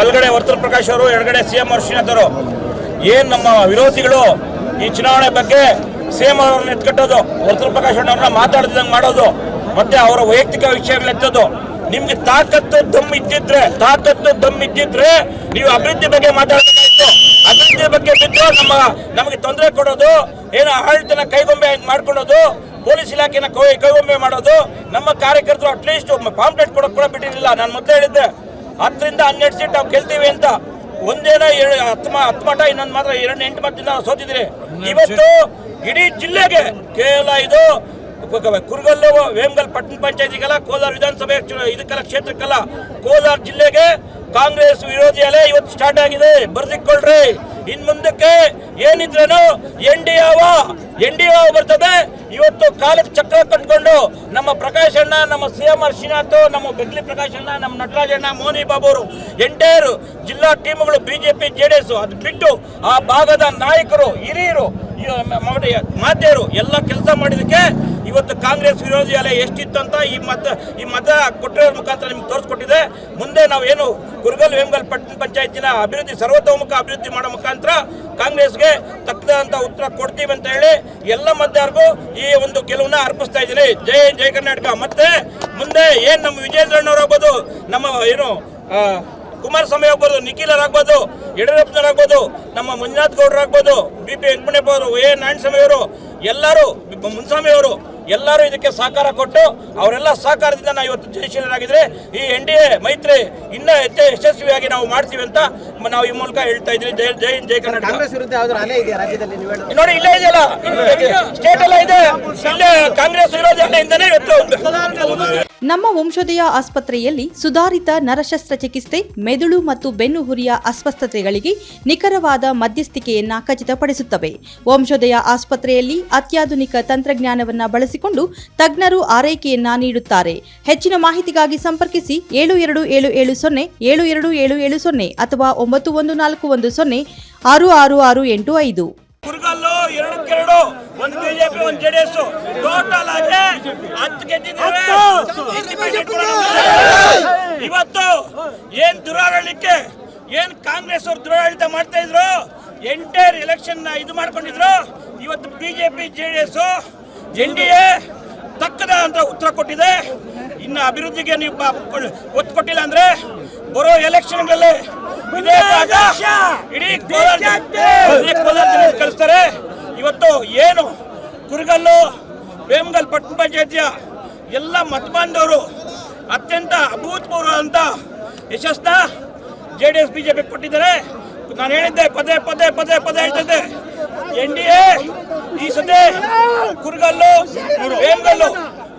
ಬಲಗಡೆ ವರ್ತುಲ್ ಪ್ರಕಾಶ್ ಅವರು, ಎಡಗಡೆ ಸಿ ಎಂ ಶ್ರೀನಾಥ್ ಅವರು ಏನ್ ನಮ್ಮ ವಿರೋಧಿಗಳು ಈ ಚುನಾವಣೆ ಬಗ್ಗೆ ಸಿ ಎಂ ಅವರನ್ನ ಎತ್ಕಟ್ಟೋದು, ವರ್ತುಲ್ ಪ್ರಕಾಶ್ ಅವ್ರನ್ನ ಮಾತಾಡ್ದಂಗೆ ಮಾಡೋದು, ಮತ್ತೆ ಅವರ ವೈಯಕ್ತಿಕ ವಿಷಯಗಳು ಎತ್ತೋದು. ನಿಮ್ಗೆ ತಾಕತ್ತು ದಮ್ ಇದ್ದಿದ್ರೆ, ತಾಕತ್ತು ದಮ್ ಇದ್ದಿದ್ರೆ ನೀವು ಅಭಿವೃದ್ಧಿ ಬಗ್ಗೆ ಮಾತಾಡಬೇಕಾಗಿತ್ತು ಅಭಿವೃದ್ಧಿ ಬಗ್ಗೆ ಬಿದ್ದು ನಮ್ಮ, ನಮಗೆ ತೊಂದರೆ ಕೊಡೋದು, ಏನೋ ಆಡಳಿತನ ಕೈಗೊಂಬೆ ಮಾಡ್ಕೊಳ್ಳೋದು, ಪೊಲೀಸ್ ಇಲಾಖೆನ ಕೈ, ಕೈಗೊಂಬೆ ಮಾಡೋದು, ನಮ್ಮ ಕಾರ್ಯಕರ್ತರು ಅಟ್ಲೀಸ್ಟ್ ಪಾಂಪ್ಲೆಟ್ ಕೊಡೋಕೆ ಕೂಡ ಬಿಟ್ಟಿರಲಿಲ್ಲ. ನಾನು ಮೊದಲೇ ಹೇಳಿದ್ದೆ ಹತ್ತರಿಂದ ಹನ್ನೆರಡು ಸೀಟ್ ನಾವು ಗೆಲ್ತೀವಿ ಅಂತ ಒಂದೇನ ಹತ್ತು ಹತ್ತು ಮಠ ಇನ್ನೊಂದು ಮಾತ್ರ ಎರಡು ಎಂಟು ಮತದಿಂದ ನಾವು ಸೋತಿದ್ರಿ ಇವತ್ತು ಇಡೀ ಜಿಲ್ಲೆಗೆ ಕೇವಲ ಇದು ಕುರುಗಲ್ಲು ವೇಮಗಲ್ ಪಟ್ಟಣ ಪಂಚಾಯತಿಗೆಲ್ಲ ಕೋಲಾರ ವಿಧಾನಸಭೆ ಇದಕ್ಕೆಲ್ಲ ಕ್ಷೇತ್ರಕ್ಕೆಲ್ಲ ಕೋಲಾರ ಜಿಲ್ಲೆಗೆ ಕಾಂಗ್ರೆಸ್ ವಿರೋಧಿ ಅಲೆ ಇವತ್ತು ಸ್ಟಾರ್ಟ್ ಆಗಿದೆ. ಬರ್ದಿಕ್ಕೊಳ್ರಿ. ಇನ್ ಮುಂದಕ್ಕೆ ಏನಿದ್ರೇನು ಎನ್ ಡಿ ಅವ ಎನ್ ಡಿ ಬರ್ತದೆ. ಇವತ್ತು ಕಾಲಕ್ಕೆ ಚಕ್ರ ಕಟ್ಕೊಂಡು ನಮ್ಮ ಪ್ರಕಾಶ್ ಅಣ್ಣ, ನಮ್ಮ ಸಿ ಎಂ ಆರ್ ನಮ್ಮ ಬೆಗ್ಲಿ ಪ್ರಕಾಶ್ ಅಣ್ಣ, ನಮ್ಮ ನಟರಾಜಣ್ಣ ಮೋನಿ ಬಾಬು ಅವರು ಎಂಟೈರ್ ಜಿಲ್ಲಾ ಟೀಮ್ಗಳು, ಬಿಜೆಪಿ ಜೆ ಡಿ ಎಸ್ ಅದು ಬಿಟ್ಟು ಆ ಭಾಗದ ನಾಯಕರು, ಹಿರಿಯರು ಮಾಧ್ಯರು ಎಲ್ಲ ಕೆಲಸ ಮಾಡಿದಕ್ಕೆ ಇವತ್ತು ಕಾಂಗ್ರೆಸ್ ವಿರೋಧಿ ಅಲೆ ಎಷ್ಟಿತ್ತು ಅಂತ ಈ ಮತ ಈ ಮತ ಕೊಟ್ಟಿರೋ ಮುಖಾಂತರ ನಿಮ್ಗೆ ತೋರಿಸ್ಕೊಟ್ಟಿದೆ. ಮುಂದೆ ನಾವು ಏನು ಕುರುಗಲ್ ವೇಮಗಲ್ ಪಟ್ಟಣ ಪಂಚಾಯತಿನ ಅಭಿವೃದ್ಧಿ, ಸರ್ವತೋಮುಖ ಅಭಿವೃದ್ಧಿ ಮಾಡೋ ಮುಖಾಂತರ ಕಾಂಗ್ರೆಸ್ಗೆ ತಕ್ಕದಂತ ಉತ್ತರ ಕೊಡ್ತೀವಿ ಅಂತ ಹೇಳಿ ಎಲ್ಲ ಮತದಾರರಿಗೂ ಒಂದು ಗೆಲುವನ್ನ ಅರ್ಪಿಸ್ತಾ ಇದ್ದೀನಿ. ಜೈ ಜೈ ಕರ್ನಾಟಕ. ಮತ್ತೆ ಮುಂದೆ ಏನ್ ನಮ್ಮ ವಿಜೇಂದ್ರಣ್ಣವರಾಗ್ಬೋದು ನಮ್ಮ ಏನು ಕುಮಾರಸ್ವಾಮಿ ಆಗ್ಬೋದು ನಿಖಿಲರಾಗ್ಬೋದು ಯಡಿಯೂರಪ್ಪನವರಾಗ್ಬೋದು ನಮ್ಮ ಮಂಜುನಾಥ್ ಗೌಡರಾಗ್ಬೋದು ಬಿ ಪಿ ವೆಂಕಟಪ್ಪ ಅವರು, ಎ ನಾರಾಯಣಸ್ವಾಮಿ ಅವರು, ಎಲ್ಲರೂ ಮುನ್ಸ್ವಾಮಿ ಅವರು ಎಲ್ಲರೂ ಇದಕ್ಕೆ ಸಹಕಾರ ಕೊಟ್ಟು ಅವರೆಲ್ಲ ಸಹಕಾರದಿಂದ ನಾವು ಇವತ್ತು ಜಯಶೀಲರಾಗಿದ್ರೆ ಈ ಎನ್ ಡಿ ಎ ಮೈತ್ರಿ ಇನ್ನೂ ಹೆಚ್ಚು ಯಶಸ್ವಿಯಾಗಿ ನಾವು ಮಾಡ್ತೀವಿ ಅಂತ ನಾವು ಈ ಮೂಲಕ ಹೇಳ್ತಾ ಇದ್ವಿ ಜೈ ಜೈ ಜೈ ಕರ್ನಾಟಕ. ನೋಡಿ ಇಲ್ಲೇ ಇದೆಯಲ್ಲ. ಸ್ಟೇಟ್ ಎಲ್ಲ ಇದೆ. ಇಲ್ಲೇ ಕಾಂಗ್ರೆಸ್ ವಿರೋಧಿ ಇವತ್ತು ನಮ್ಮ ವಂಶೋದಯ ಆಸ್ಪತ್ರೆಯಲ್ಲಿ ಸುಧಾರಿತ ನರಶಸ್ತ್ರ ಚಿಕಿತ್ಸೆ ಮೆದುಳು ಮತ್ತು ಬೆನ್ನುಹುರಿಯ ಅಸ್ವಸ್ಥತೆಗಳಿಗೆ ನಿಖರವಾದ ಮಧ್ಯಸ್ಥಿಕೆಯನ್ನು ಖಚಿತಪಡಿಸುತ್ತವೆ. ವಂಶೋದಯ ಆಸ್ಪತ್ರೆಯಲ್ಲಿ ಅತ್ಯಾಧುನಿಕ ತಂತ್ರಜ್ಞಾನವನ್ನು ಬಳಸಿಕೊಂಡು ತಜ್ಞರು ಆರೈಕೆಯನ್ನ ನೀಡುತ್ತಾರೆ. ಹೆಚ್ಚಿನ ಮಾಹಿತಿಗಾಗಿ ಸಂಪರ್ಕಿಸಿ ಏಳು ಎರಡು ಏಳು ಏಳು ಸೊನ್ನೆ, ಏಳು ಎರಡು ಏಳು ಏಳು ಸೊನ್ನೆ ಅಥವಾ ಒಂಬತ್ತು ಒಂದು ನಾಲ್ಕು ಒಂದು ಸೊನ್ನೆ, ಆರು ಆರು ಆರು ಎಂಟು ಐದು ಕುರುಗಲ್ಲು ಎರಡಕ್ಕೆರಡು ಒಂದು ಬಿಜೆಪಿ ಒಂದು ಜೆಡಿಎಸ್ ಟೋಟಲ್ ಆಗಿ ಹತ್ತು. ಗೆದ್ದಿದ್ದೇವೆ ಇವತ್ತು ಏನ್ ದುರಾಡಳಿಕೆ ಏನ್ ಕಾಂಗ್ರೆಸ್ ಅವ್ರು ದುರಾಡಳಿತ ಮಾಡ್ತಾ ಇದ್ರು? ಎಂಟೈರ್ ಎಲೆಕ್ಷನ್ ಇದು ಮಾಡ್ಕೊಂಡಿದ್ರು. ಇವತ್ತು BJP JDS N D A ತಕ್ಕದ ಅಂತ ಉತ್ತರ ಕೊಟ್ಟಿದೆ. ಇನ್ನು ಅಭಿವೃದ್ಧಿಗೆ ನೀವು ಒತ್ತು ಕೊಟ್ಟಿಲ್ಲ ಅಂದ್ರೆ ಬರೋ ಎಲೆಕ್ಷನ್ಗಳಲ್ಲಿ ಇಡೀ ಕೋಲಾರ ಜನ- ಇಡೀ ಕೋಲಾರ ಜನ ಕಳಿಸ್ತಾರೆ ಇವತ್ತು ಏನು ಕುರುಗಲ್ಲು ವೇಮಗಲ್ ಪಟ್ಟಣ ಪಂಚಾಯತಿಯ ಎಲ್ಲ ಮತ ಬಾಂಧವರು ಅತ್ಯಂತ ಅಭೂತಪೂರ್ವ ಅಂತ ಯಶಸ್ನ ಜೆ ಡಿ ಎಸ್ ಬಿಜೆಪಿ ಕೊಟ್ಟಿದ್ದಾರೆ. ನಾನು ಹೇಳಿದ್ದೆ, ಪದೇ ಪದೇ ಪದೇ ಪದೇ ಹೇಳ್ತಿದ್ದೆ. ಎನ್ ಡಿ ಎ ಈ ಸತಿ ಕುರ್ಗಲ್ಲು ಬೇಂಗಲ್ಲು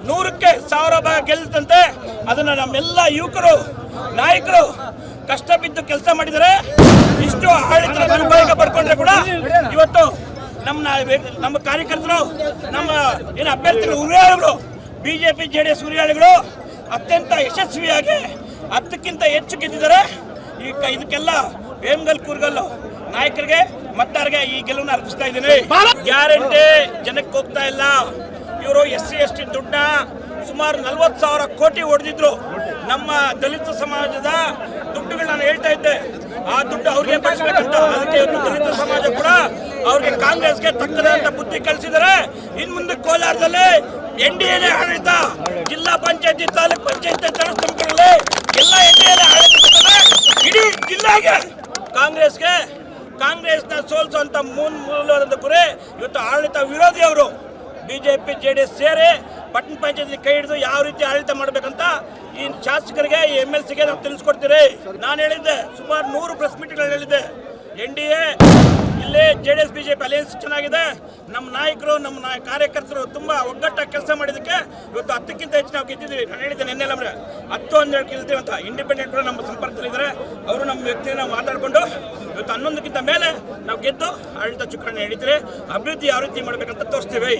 ನೂರಕ್ಕೆ ಸಾವಿರ ಭಾಗ ಗೆಲ್ತಂತೆ ಅದನ್ನು ನಮ್ಮೆಲ್ಲ ಯುವಕರು, ನಾಯಕರು ಕಷ್ಟ ಬಿದ್ದು ಕೆಲಸ ಮಾಡಿದರೆ ಇಷ್ಟು ಆಡಳಿತ ದುರ್ಬಳಕೆ ಪಡ್ಕೊಂಡ್ರೆ ಕೂಡ ಇವತ್ತು ನಮ್ಮ ನಮ್ಮ ಕಾರ್ಯಕರ್ತರು, ನಮ್ಮ ಏನು ಅಭ್ಯರ್ಥಿಗಳು ಉರಿಯಾಳಿಗಳು ಬಿಜೆಪಿ ಜೆ ಡಿ ಎಸ್ ಉರಿಯಾಳಿಗಳು ಅತ್ಯಂತ ಯಶಸ್ವಿಯಾಗಿ ಹತ್ತಕ್ಕಿಂತ ಹೆಚ್ಚು ಗೆದ್ದಿದ್ದಾರೆ. ಈ ಇದಕ್ಕೆಲ್ಲ ವೇಮಗಲ್, ಕೂರ್ಗಲ್ ನಾಯಕರಿಗೆ, ಮತ್ತಾರಿಗೆ ಈ ಗೆಲುವನ್ನು ಅರ್ಪಿಸ್ತಾ ಇದ್ದೀನಿ. ಗ್ಯಾರಂಟಿ ಜನಕ್ಕೆ ಹೋಗ್ತಾ ಇಲ್ಲ. ಇವರು ಎಸ್ ಸಿ ಎಸ್ ಟಿ ದುಡ್ಡ ಸುಮಾರು ನಲ್ವತ್ತು ಸಾವಿರ ಕೋಟಿ ಹೊಡೆದಿದ್ರು ನಮ್ಮ ದಲಿತ ಸಮಾಜದ ದುಡ್ಡುಗಳು ನಾನು ಹೇಳ್ತಾ ಇದ್ದೆ. ಆ ದುಡ್ಡು ಅವ್ರಿಗೆ ಅದಕ್ಕೆ ಇವತ್ತು ದಲಿತ ಸಮಾಜ ಕೂಡ. ಅವ್ರಿಗೆ ಕಾಂಗ್ರೆಸ್ಗೆ ತಕ್ಕದಂತ ಬುದ್ಧಿ ಕಳಿಸಿದರೆ ಇನ್ ಮುಂದೆ ಕೋಲಾರದಲ್ಲಿ ಎನ್ ಡಿ ಎಲೆ ಆಡಳಿತ, ಜಿಲ್ಲಾ ಪಂಚಾಯತಿ ತಾಲೂಕ್ ಪಂಚಾಯತಿ ತುಮಕೂರಲ್ಲಿ ಎಲ್ಲ ಎನ್ ಡಿ ಎ ಆಡಳಿತ. ಇಡೀ ಜಿಲ್ಲೆಗೆ ಕಾಂಗ್ರೆಸ್ಗೆ ಕಾಂಗ್ರೆಸ್ನ ಸೋಲಿಸುವಂತ ಮೂಲ ಮೂಲವಾದಂಥ ಗುರಿ ಇವತ್ತು ಆಡಳಿತ ವಿರೋಧಿ ಅವರು ಬಿಜೆಪಿ ಜೆ ಡಿ ಎಸ್ ಸೇರಿ ಪಟ್ಟಣ ಪಂಚಾಯತಿ ಕೈ ಹಿಡಿದು ಯಾವ ರೀತಿ ಆಡಳಿತ ಮಾಡಬೇಕಂತ ಈ ಶಾಸಕರಿಗೆ ಎಂ ಎಲ್ ಸಿಗೆ ನಾವು ತಿಳಿಸ್ಕೊಡ್ತೀರಿ ನಾನು ಹೇಳಿದ್ದೆ, ಸುಮಾರು ನೂರು ಪ್ರೆಸ್ ಮೀಟ್ಗಳು ಹೇಳಿದ್ದೆ ಎನ್ ಡಿ ಎ, ಇಲ್ಲೇ J D S BJP alliance ಚೆನ್ನಾಗಿದೆ. ನಮ್ಮ ನಾಯಕರು, ನಮ್ಮ ನಾಯ, ಕಾರ್ಯಕರ್ತರು ತುಂಬ ಒಗ್ಗಟ್ಟಾಗಿ ಕೆಲಸ ಮಾಡಿದ್ದಕ್ಕೆ ಇವತ್ತು ಹತ್ತಕ್ಕಿಂತ ಹೆಚ್ಚು ನಾವು ಗೆದ್ದಿದ್ದೀವಿ. ನಾನು ಹೇಳಿದ್ದೆ ನಿನ್ನೆ ಅಂದ್ರೆ ಹತ್ತು ಹನ್ನೆರಡು ಗೆಲ್ತೀವಿ ಅಂತ. ಇಂಡಿಪೆಂಡೆಂಟ್ ಕೂಡ ನಮ್ಮ ಸಂಪರ್ಕದಲ್ಲಿದ್ದಾರೆ ಅವರು ನಮ್ಮ ವ್ಯಕ್ತಿಯನ್ನು ನಾವು ಮಾತಾಡಿಕೊಂಡು ಇವತ್ತು ಹನ್ನೊಂದಕ್ಕಿಂತ ಮೇಲೆ ನಾವು ಗೆದ್ದು ಆಡಳಿತ ಚುಕ್ಕಾಣಿ ಹಿಡಿತೀರಿ ಅಭಿವೃದ್ಧಿ ಯಾವ ರೀತಿ ಮಾಡಬೇಕಂತ ತೋರಿಸ್ತೀವಿ.